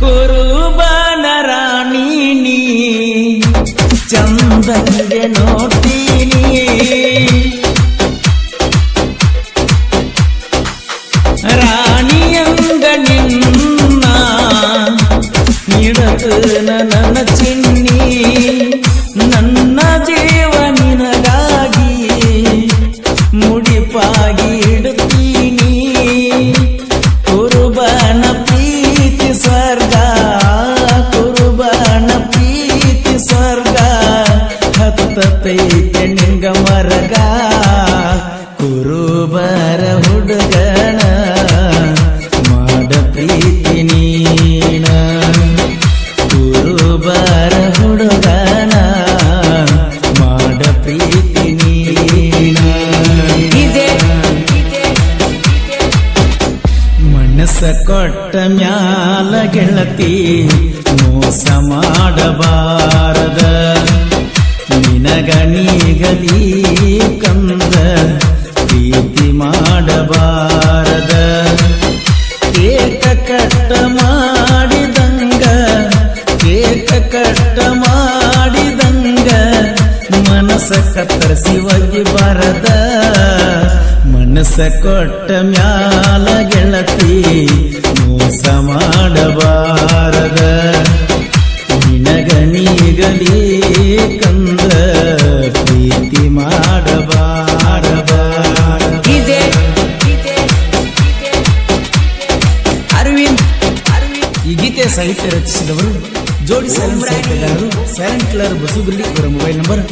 കുറുബാന റാണിനി ചന്ദ്രന്റെ നോട്ടിനിയേ റാണിയങ്ക നിന്ന ഇടത്ത് നനച്ചിന്നീ ಹತ್ತತೈತೆ ನಿಂಗ ಮರಗ ಕುರುಬರ ಹುಡುಗನ ಮಾಡ ಪ್ರೀತಿ ನೀನ. ಕುರುಬರ ಹುಡುಗನ ಮಾಡ ಪ್ರೀತಿ ನೀನ. ಮನಸ್ಸ ಕೊಟ್ಟ ಮ್ಯಾಲ ಗೆಳತಿ ಮೋಸ ಮಾಡಬಾರದ. ನಿನಗಣಿಗಲಿ ಕಂದ, ಪ್ರೀತಿ ಮಾಡಬಾರದ. ಕೇಕ ಕಟ್ಟ ಮಾಡಿದಂಗ ಏಕ ಕಟ್ಟ ಮಾಡಿದಂಗ ಮನಸ್ಸ ಕತ್ತರಿಸಿ ಒಗಿ ಬರದ. ಮನಸ ಕೊಟ್ಟ ಮ್ಯಾಲ ಗೆಳತಿ ಮೋಸ ಮಾಡಬಾರದ. ಸೈಲೆಂಟ್ ಸಾಹಿತ್ಯಗಾರರು ಸೈಲೆಂಟ್ ಕಿಲ್ಲರ್ ಬಸುಗುಲ್ಲಿ ಇವರ mobile number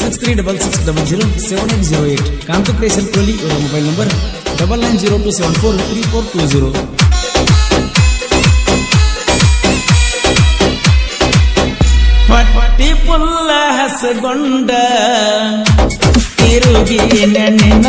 six three double six double zero seven eight zero eight ಕಾಂತಕ್ರೇಶನ್ Kohli ಇವರ mobile number double nine zero two seven four three four two zero ಪಟ್ಟಿ ಪುಲ್ಲ ಹಸಗೊಂಡ ತಿರುಗಿ ನೆನೆಯಿಂದ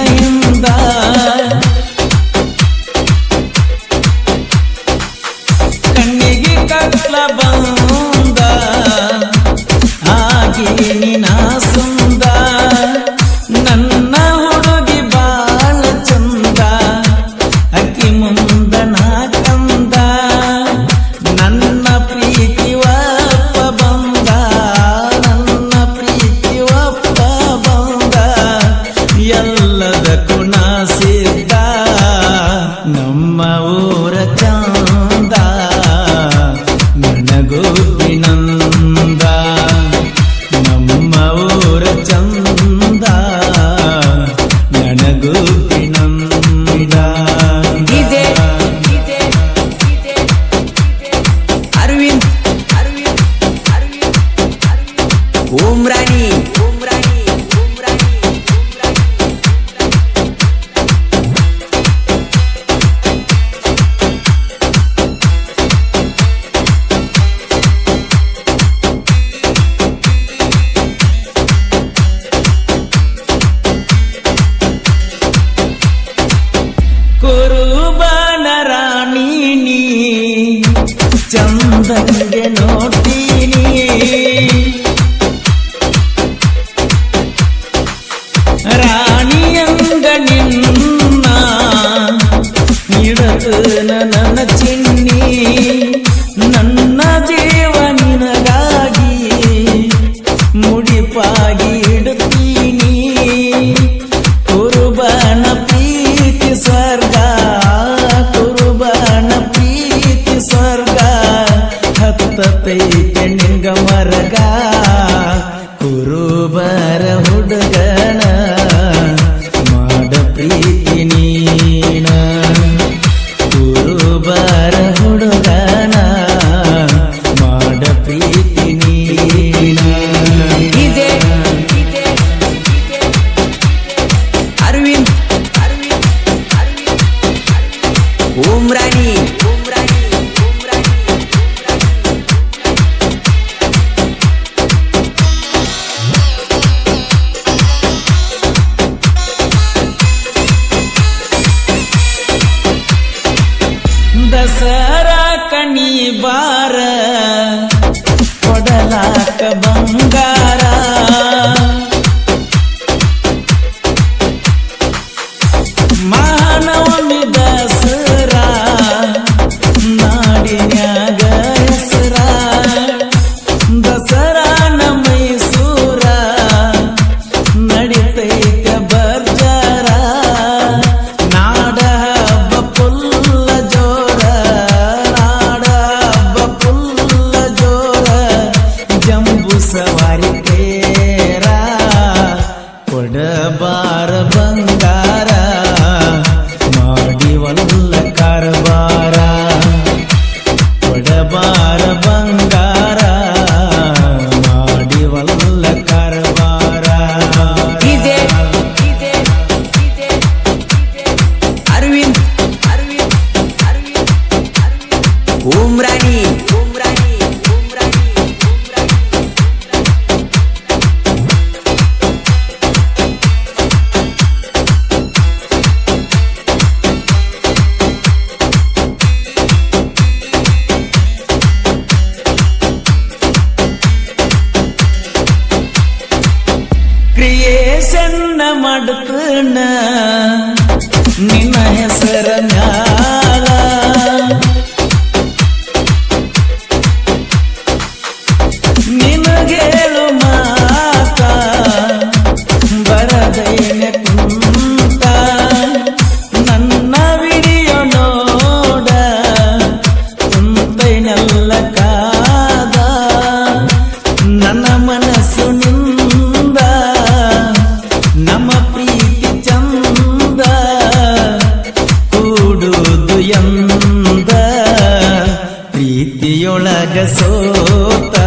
ಚಂದಂಗೆ ನೋಡ್ತೀನಿ ರಾಣಿಯಂಗ ನಿನ್ನ ನೀಡದು ಕ್ರಿಯೇಷನ್ನ ಮಾಡುತ್ತನ ನಿನ್ನ ಹೆಸರ ಪ್ರೀತಿಯೊಳಗ ಸೋತ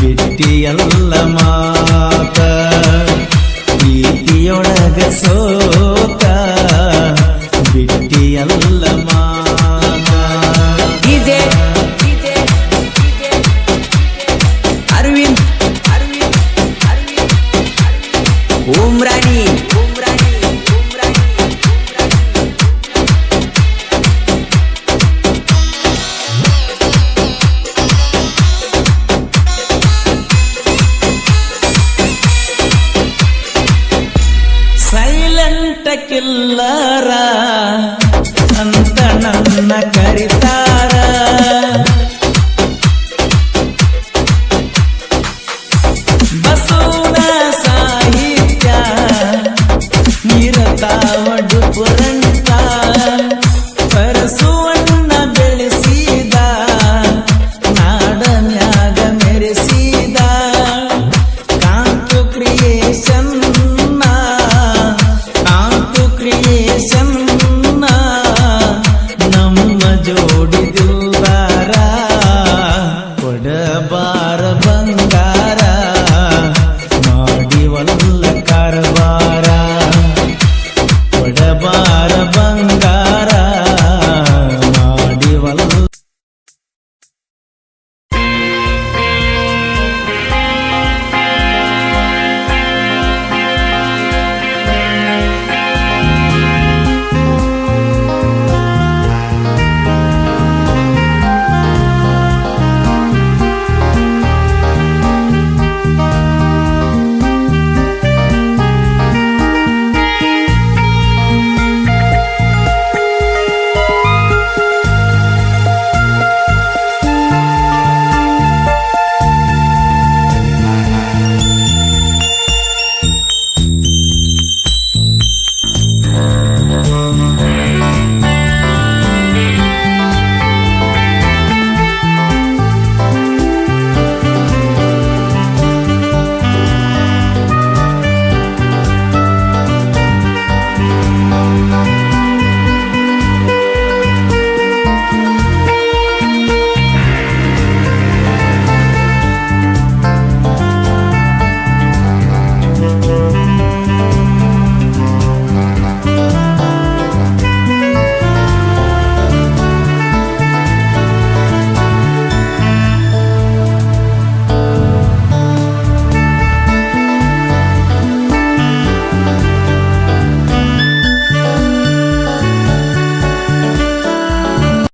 ಬಿಟ್ಟಿಯಲ್ಲ ಮಾತ. ಪ್ರೀತಿಯೊಳಗ ಸೋತ ಬಿಟ್ಟಿಯಲ್ಲ ಮಾತ. ಡಿಜೆ ಕಿಲ್ಲರ ಅಂತ ನನ್ನ ಕರಿತಾರ. ಬಸವನ ಸಾಹಿತ್ಯ ನಿರತಾವಡು ಪುರಂತ